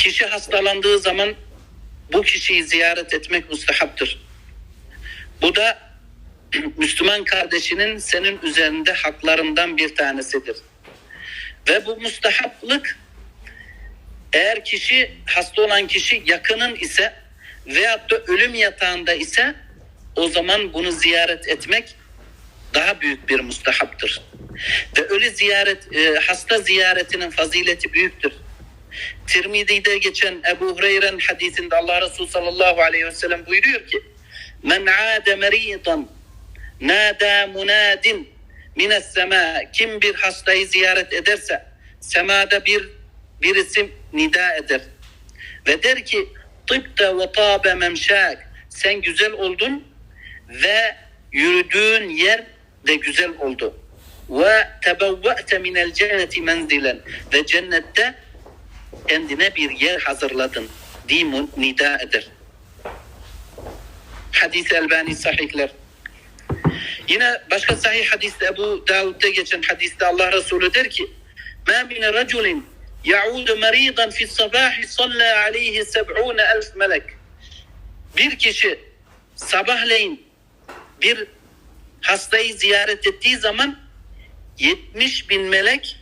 Kişi hastalandığı zaman bu kişiyi ziyaret etmek müstehaptır. Bu da Müslüman kardeşinin senin üzerinde haklarından bir tanesidir. Ve bu müstehaplık eğer kişi hasta olan kişi yakının ise veyahut da ölüm yatağında ise o zaman bunu ziyaret etmek daha büyük bir müstehaptır. Ve ölü ziyaret, e, hasta ziyaretinin fazileti büyüktür. Tirmizi'de geçen Ebu Hureyre'nin hadisinde Allah Resulü sallallahu aleyhi ve sellem buyuruyor ki Men ade meridan nada munadin mines sema kim bir hastayı ziyaret ederse semada bir birisi nida eder. Ve der ki tıbte ve tabe memşak sen güzel oldun ve yürüdüğün yer de güzel oldu. Ve tebevve'te minel cenneti menzilen. Ve cennette kendine bir yer hazırladın diye nida eder. Hadis Elbani sahihler. Yine başka sahih hadiste Ebu Davud'da geçen hadiste Allah Resulü der ki Ma min raculin ya'udu maridan fi sabahi salla aleyhi seb'une elf melek. Bir kişi sabahleyin bir hastayı ziyaret ettiği zaman 70 bin melek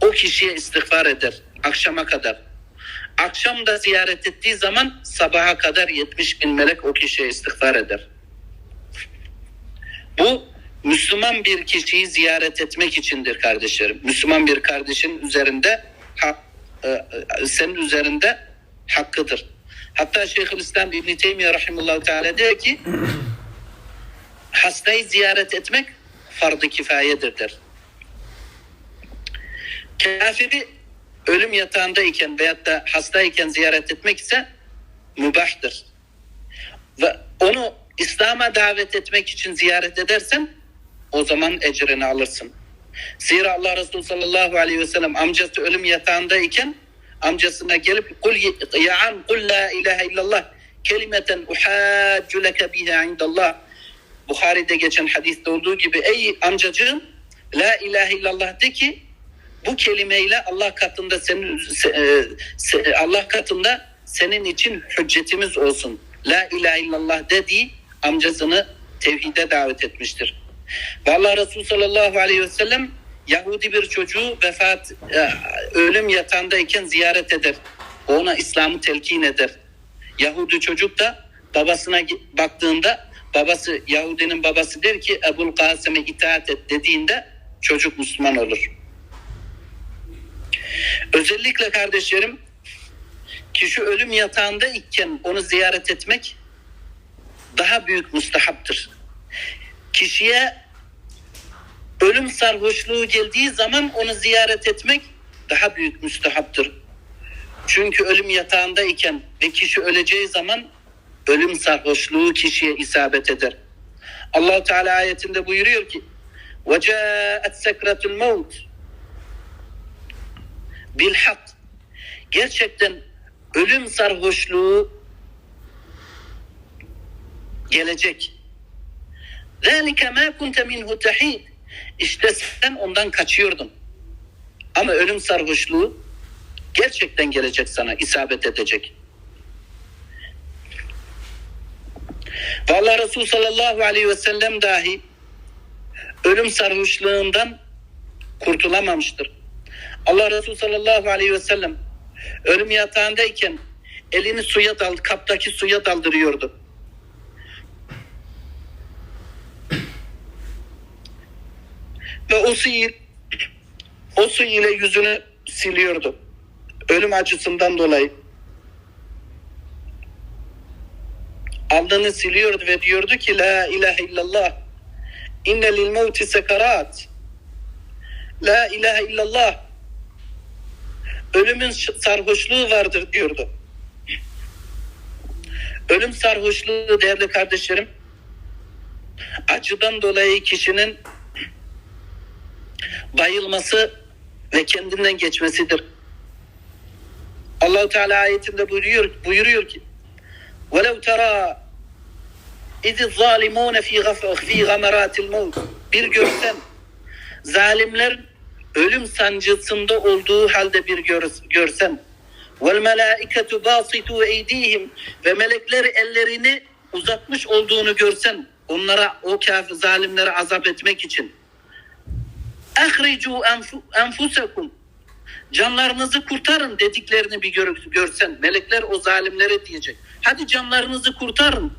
o kişiye istiğfar eder akşama kadar. Akşam da ziyaret ettiği zaman sabaha kadar 70 bin melek o kişiye istiğfar eder. Bu Müslüman bir kişiyi ziyaret etmek içindir kardeşlerim. Müslüman bir kardeşin üzerinde e, e, senin üzerinde hakkıdır. Hatta Şeyhülislam İbn Teymiye rahimehullah teala diyor ki hastayı ziyaret etmek farz-ı kifayedir der. Kafiri ölüm yatağındayken veyahut da hastayken ziyaret etmek ise mübahtır. Ve onu İslam'a davet etmek için ziyaret edersen o zaman ecrini alırsın. Zira Allah Resulü sallallahu aleyhi ve sellem amcası ölüm yatağındayken amcasına gelip kul ya am kul la ilahe illallah kelimeten uhaccu leke biha indallah Bukhari'de geçen hadiste olduğu gibi ey amcacığım la ilahe illallah de ki bu kelimeyle Allah katında senin se- se- Allah katında senin için hüccetimiz olsun. La ilahe illallah dediği amcasını tevhide davet etmiştir. Ve Allah Resulü sallallahu aleyhi ve sellem Yahudi bir çocuğu vefat e, ölüm yatağındayken ziyaret eder. Ona İslam'ı telkin eder. Yahudi çocuk da babasına baktığında babası Yahudinin babası der ki Ebul Kasım'e itaat et dediğinde çocuk Müslüman olur. Özellikle kardeşlerim kişi ölüm yatağında iken onu ziyaret etmek daha büyük müstehaptır. Kişiye ölüm sarhoşluğu geldiği zaman onu ziyaret etmek daha büyük müstehaptır. Çünkü ölüm yatağında iken ve kişi öleceği zaman ölüm sarhoşluğu kişiye isabet eder. Allah Teala ayetinde buyuruyor ki: "Ve ca'at sekratul maut bilhak gerçekten ölüm sarhoşluğu gelecek. Zalike ma kunte minhu tahid. İşte sen ondan kaçıyordun. Ama ölüm sarhoşluğu gerçekten gelecek sana, isabet edecek. Ve Allah Resulü sallallahu aleyhi ve sellem dahi ölüm sarhoşluğundan kurtulamamıştır. Allah Resulü sallallahu aleyhi ve sellem ölüm yatağındayken elini suya dal, kaptaki suya daldırıyordu. Ve o suyu, o su ile yüzünü siliyordu. Ölüm acısından dolayı. Alnını siliyordu ve diyordu ki La ilahe illallah inne lil mevti sekarat La ilahe illallah ölümün sarhoşluğu vardır diyordu. Ölüm sarhoşluğu değerli kardeşlerim acıdan dolayı kişinin bayılması ve kendinden geçmesidir. Allahu Teala ayetinde buyuruyor buyuruyor ki: "Velev tera izi zalimun fi fi gamaratil. Bir görsen zalimler ölüm sancısında olduğu halde bir gör, görsen Vel melaiketu basitu eydihim ve melekler ellerini uzatmış olduğunu görsen onlara o kafir zalimlere azap etmek için. Ehricu enfu- enfusakum canlarınızı kurtarın dediklerini bir gör- görsen melekler o zalimlere diyecek. Hadi canlarınızı kurtarın.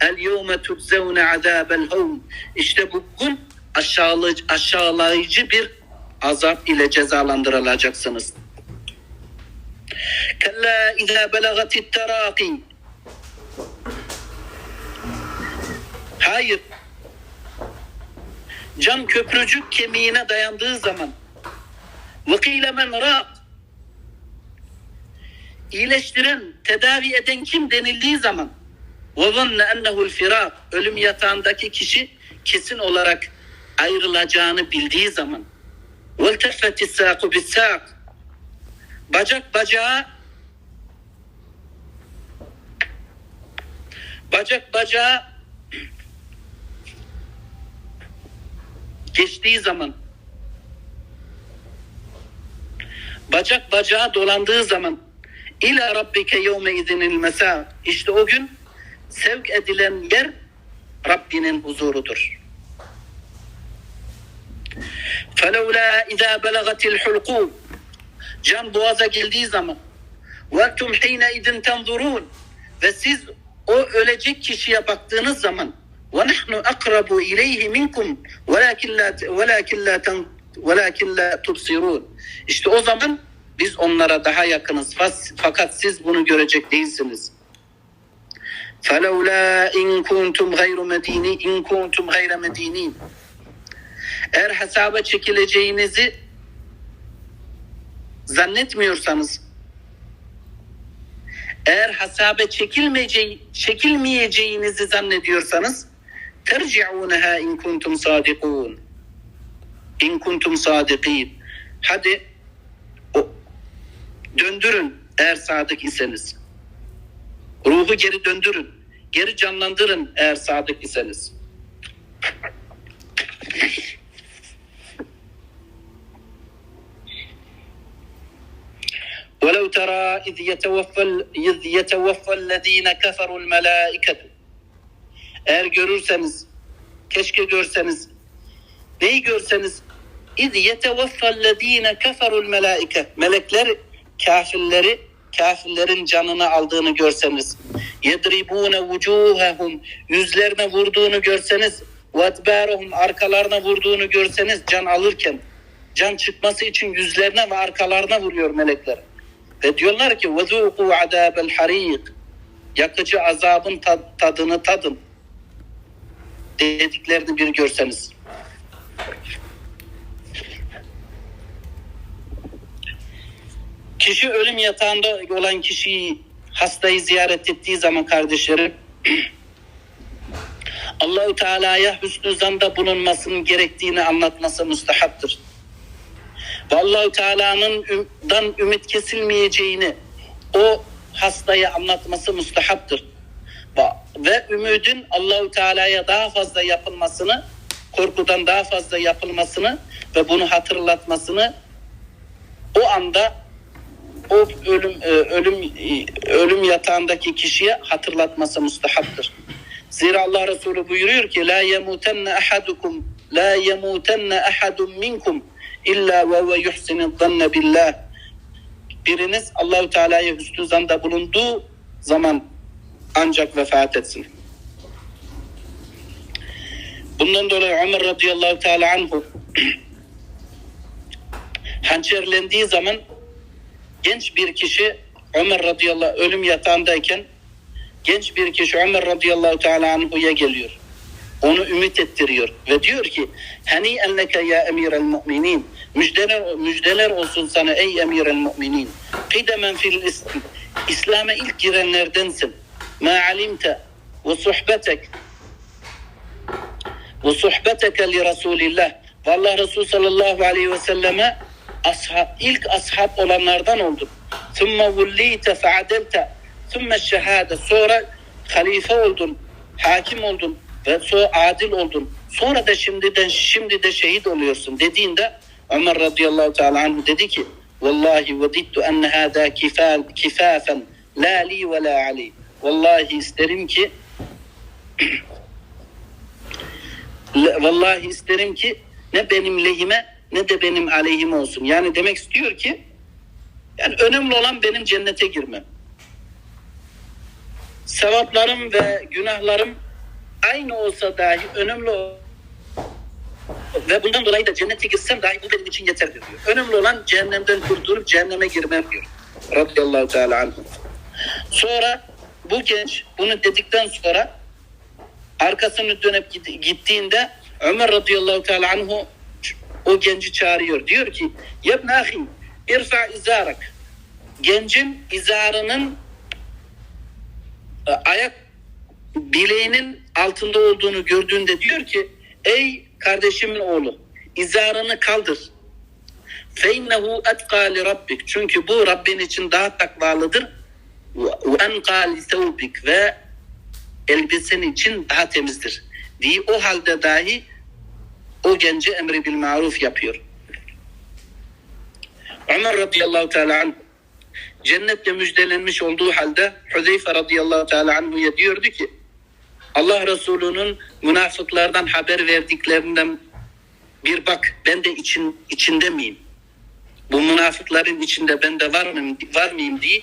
El yevme tuzevne azabel havm. İşte bugün aşağılayıcı, aşağılayıcı bir azap ile cezalandırılacaksınız. Kella izâ belagatit terâki. Hayır. Can köprücük kemiğine dayandığı zaman وَقِيلَ مَنْ رَاقٍ İyileştiren, tedavi eden kim denildiği zaman وَظَنَّ اَنَّهُ الْفِرَاقِ Ölüm yatağındaki kişi kesin olarak ayrılacağını bildiği zaman وَالْتَفَّتِ السَّاقُ بِالسَّاقِ Bacak bacağa bacak bacağa geçtiği zaman bacak bacağa dolandığı zaman ila rabbike yevme izinil mesa işte o gün sevk edilen yer Rabbinin huzurudur. فَلَوْلَا اِذَا بَلَغَتِ الْحُلْقُونَ Can boğaza geldiği zaman وَاَنْتُمْ حِينَ اِذٍ تَنْظُرُونَ Ve siz o ölecek kişiye baktığınız zaman وَنَحْنُ أَقْرَبُ اِلَيْهِ مِنْكُمْ وَلَكِنْ لَا وَلَكِنْ لَا تَنْ وَلَكِنْ لَا تُبْصِرُونَ İşte o zaman biz onlara daha yakınız Fas- fakat siz bunu görecek değilsiniz. فَلَوْلَا اِنْ كُنْتُمْ غَيْرُ مَد۪ينِينَ اِنْ كُنْتُمْ غَيْرَ مَد۪ينِينَ eğer hesaba çekileceğinizi zannetmiyorsanız eğer hesaba çekilmeyeceği, çekilmeyeceğinizi zannediyorsanız terci'uneha in kuntum sadikun in kuntum sadikin hadi o, döndürün eğer sadık iseniz. Ruhu geri döndürün geri canlandırın eğer sadık iseniz ولو ترى إذ يتوفى إذ يتوفى الذين كفروا الملائكة Eğer görürseniz, keşke görseniz, neyi görseniz, İz yetevaffellezine keferul melaike. Melekler kafirleri, kafirlerin canını aldığını görseniz. Yedribune vucuhehum. Yüzlerine vurduğunu görseniz. Ve edbâruhum. Arkalarına vurduğunu görseniz can alırken. Can çıkması için yüzlerine ve arkalarına vuruyor melekler. Ve diyorlar ki وَذُوقُوا عَذَابَ الْحَرِيقِ Yakıcı azabın tad- tadını tadın. Dediklerini bir görseniz. Kişi ölüm yatağında olan kişiyi hastayı ziyaret ettiği zaman kardeşlerim Allahu Teala'ya hüsnü zanda bulunmasının gerektiğini anlatması müstehaptır. Ve Allahu Teala'nın'dan ümit kesilmeyeceğini o hastaya anlatması müstehaptır. Ve- ümidin Allahu Teala'ya daha fazla yapılmasını, korkudan daha fazla yapılmasını ve bunu hatırlatmasını o anda o ölüm e, ölüm e, ölüm yatağındaki kişiye hatırlatması müstehaptır. Zira Allah Resulü buyuruyor ki la yemutenne ahadukum la yemutenne ahadun minkum illa ve ve yuhsinu zanne billah. Biriniz Allahu Teala'ya hüsnü zanda bulunduğu zaman ancak vefat etsin. Bundan dolayı Ömer radıyallahu teala anhu hançerlendiği zaman genç bir kişi Ömer radıyallahu ölüm yatağındayken genç bir kişi Ömer radıyallahu teala anhu'ya geliyor. Onu ümit ettiriyor ve diyor ki hani enneke ya emirel müminin müjdeler, müjdeler olsun sana ey emirel müminin kıdemen fil islam İslam'a ilk girenlerdensin. Ma alimte ve sohbetek ve sohbeteke li Resulillah ve Allah Resulü sallallahu aleyhi ve selleme ashab, ilk ashab olanlardan oldun. Sümme vullite feadelte sümme şehade. Sonra halife oldun, hakim oldun ve sonra adil oldun. Sonra da şimdiden şimdi de şehit oluyorsun dediğinde Ömer radıyallahu teala anhu dedi ki Vallahi vedittu enne hâdâ kifâ- kifâfen lâ li ve lâ aleyh. Vallahi isterim ki vallahi isterim ki ne benim lehime ne de benim aleyhime olsun. Yani demek istiyor ki yani önemli olan benim cennete girmem. Sevaplarım ve günahlarım aynı olsa dahi önemli ve bundan dolayı da cennete girsem dahi bu benim için yeterdir diyor. Önemli olan cehennemden kurtulup cehenneme girmem diyor. Radıyallahu teala anhu. Sonra bu genç bunu dedikten sonra arkasını dönüp gittiğinde Ömer radıyallahu teala anhu o genci çağırıyor. Diyor ki Yebne irfa izarak gencin izarının e, ayak bileğinin altında olduğunu gördüğünde diyor ki ey kardeşimin oğlu izarını kaldır. Feinnehu etqa li rabbik. Çünkü bu Rabbin için daha takvalıdır. Ve enqa li thawbik ve elbisen için daha temizdir. Diye o halde dahi o gence emri bil maruf yapıyor. Ömer radıyallahu teala anh cennetle müjdelenmiş olduğu halde Huzeyfe radıyallahu teala diyordu ki Allah Resulü'nün münafıklardan haber verdiklerinden bir bak ben de için, içinde miyim? Bu münafıkların içinde ben de var mıyım, var mıyım diye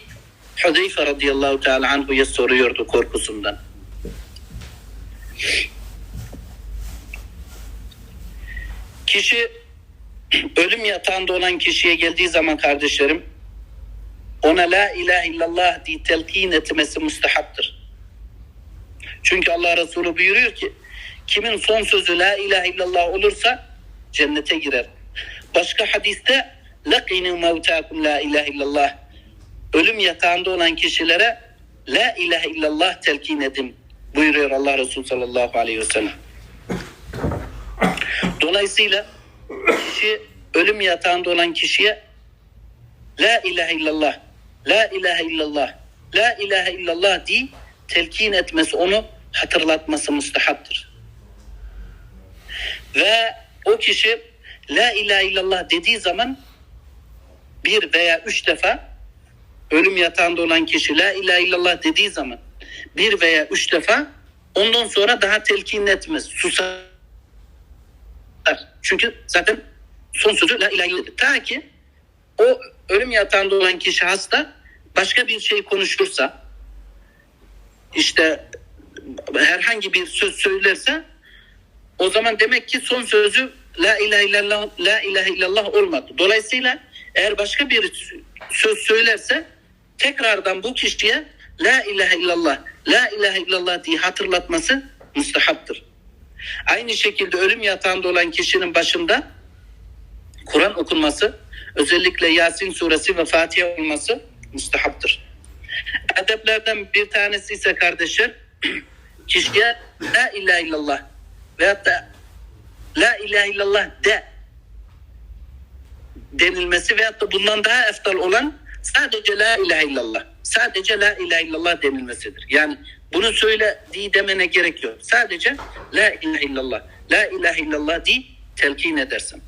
Huzeyfe radıyallahu teala anhu'ya soruyordu korkusundan. Kişi ölüm yatağında olan kişiye geldiği zaman kardeşlerim ona la ilahe illallah diye telkin etmesi müstehaptır. Çünkü Allah Resulü buyuruyor ki kimin son sözü la ilahe illallah olursa cennete girer. Başka hadiste lakinu mevtakum la ilahe illallah ölüm yatağında olan kişilere la ilahe illallah telkin edin buyuruyor Allah Resulü sallallahu aleyhi ve sellem. Dolayısıyla kişi ölüm yatağında olan kişiye La ilahe illallah, La ilahe illallah, La ilahe illallah diye telkin etmesi, onu hatırlatması müstehaptır. Ve o kişi La ilahe illallah dediği zaman bir veya üç defa ölüm yatağında olan kişi La ilahe illallah dediği zaman bir veya üç defa ondan sonra daha telkin etmez, susar. Çünkü zaten son sözü la ilahe illallah. Ta ki o ölüm yatağında olan kişi hasta başka bir şey konuşursa işte herhangi bir söz söylerse o zaman demek ki son sözü la ilahe illallah la ilahe illallah olmadı. Dolayısıyla eğer başka bir söz söylerse tekrardan bu kişiye la ilahe illallah la ilahe illallah diye hatırlatması müstehaptır. Aynı şekilde ölüm yatağında olan kişinin başında Kur'an okunması, özellikle Yasin suresi ve Fatiha olması müstehaptır. Edeplerden bir tanesi ise kardeşler, kişiye La ilahe illallah veyahut da La ilahe illallah de denilmesi veyahut da bundan daha eftal olan sadece La ilahe illallah. Sadece La ilahe illallah denilmesidir. Yani bunu söyle diye demene gerek yok. Sadece La ilahe illallah. La ilahe illallah diye telkin edersin.